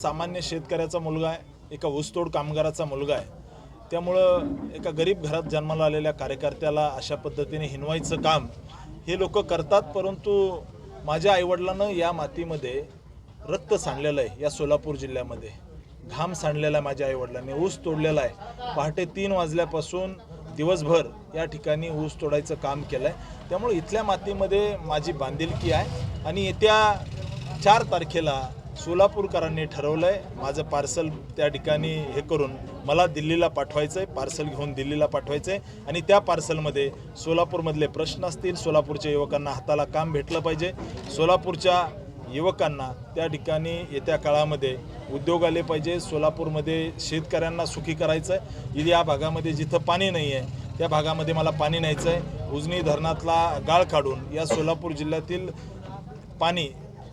सामान्य शेतकऱ्याचा मुलगा आहे एका ऊसतोड कामगाराचा मुलगा आहे. त्यामुळं एका गरीब घरात जन्माला आलेल्या कार्यकर्त्याला अशा पद्धतीने हिनवायचं काम हे लोक करतात परंतु माझ्या आईवडिलांनं या मातीमध्ये रक्त सांडलेलं आहे या सोलापूर जिल्ह्यामध्ये. घाम सांडलेला आहे माझ्या आईवडिलांनी ऊस तोडलेला आहे. पहाटे तीन वाजल्यापासून दिवसभर या ठिकाणी ऊस तोडायचं काम केलं आहे त्यामुळे इथल्या मातीमध्ये माझी बांधिलकी आहे आणि येत्या चार तारखेला सोलापूरकरांनी ठरवलं आहे माझं पार्सल त्या ठिकाणी हे करून मला दिल्लीला पाठवायचं आहे पार्सल घेऊन दिल्लीला पाठवायचं आहे आणि त्या पार्सलमध्ये सोलापूरमधले प्रश्न असतील सोलापूरच्या युवकांना हाताला काम भेटलं पाहिजे. सोलापूरच्या युवकांना त्या ठिकाणी येत्या काळामध्ये उद्योग आले पाहिजे. सोलापूरमध्ये शेतकऱ्यांना सुखी करायचं आहे या भागामध्ये जिथं पाणी नाही आहे त्या भागामध्ये मला पाणी न्यायचं आहे उजनी धरणातला गाळ काढून या सोलापूर जिल्ह्यातील पाणी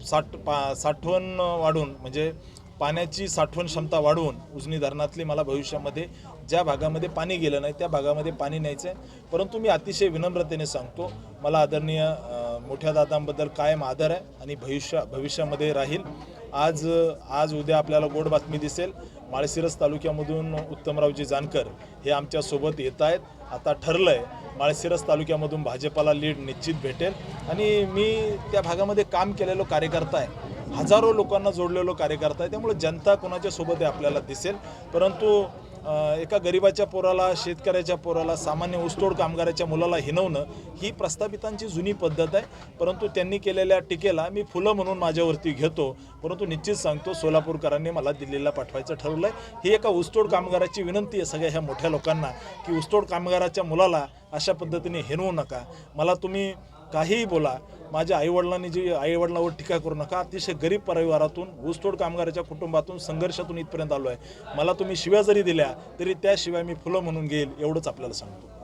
साठ पा साठवण वाढून म्हणजे पाण्याची साठवण क्षमता वाढवून उजनी धरणातली मला भविष्यामध्ये ज्या भागामध्ये पाणी गेलं नाही त्या भागामध्ये पाणी न्यायचं आहे परंतु मी अतिशय विनम्रतेने सांगतो मला आदरणीय मोठ्या दादांबद्दल कायम आदर आहे आणि भविष्या भविष्यामध्ये राहील. आज आज उद्या आपल्याला गोड बातमी दिसेल. माळशिरस तालुक्यामधून उत्तमरावजी जानकर हे आमच्यासोबत येत आहेत. आता ठरलं आहे माळशिरस तालुक्यामधून भाजपाला लीड निश्चित भेटेल. आणि मी त्या भागामध्ये काम केलेलो कार्यकर्ता आहे. हजारो लोकांना जोडलेलो कार्यकर्ता आहे. त्यामुळे जनता कोणाच्या सोबत आहे आपल्याला दिसेल. परंतु एका गरिबाच्या पोराला शेतकऱ्याच्या पोराला सामान्य ऊसतोड कामगाराच्या मुलाला हिनवणं ही प्रस्थापितांची जुनी पद्धत आहे. परंतु त्यांनी केलेल्या टीकेला मी फुलं म्हणून माझ्यावरती घेतो. परंतु निश्चित सांगतो सोलापूरकरांनी मला दिल्लीला पाठवायचं ठरवलं आहे ही एका ऊसतोड कामगाराची विनंती आहे सगळ्या ह्या मोठ्या लोकांना की ऊसतोड कामगाराच्या मुलाला अशा पद्धतीने हिनवू नका. मला तुम्ही काहीही बोला माझ्या आईवडिलांनी जी आईवडिलांवर टीका करू नका. अतिशय गरीब परिवारातून ऊसतोड कामगाराच्या कुटुंबातून संघर्षातून इथपर्यंत आलो आहे मला तुम्ही शिव्या जरी दिल्या तरी त्या शिवाय मी फुलं म्हणून घेईल एवढंच आपल्याला सांगतो.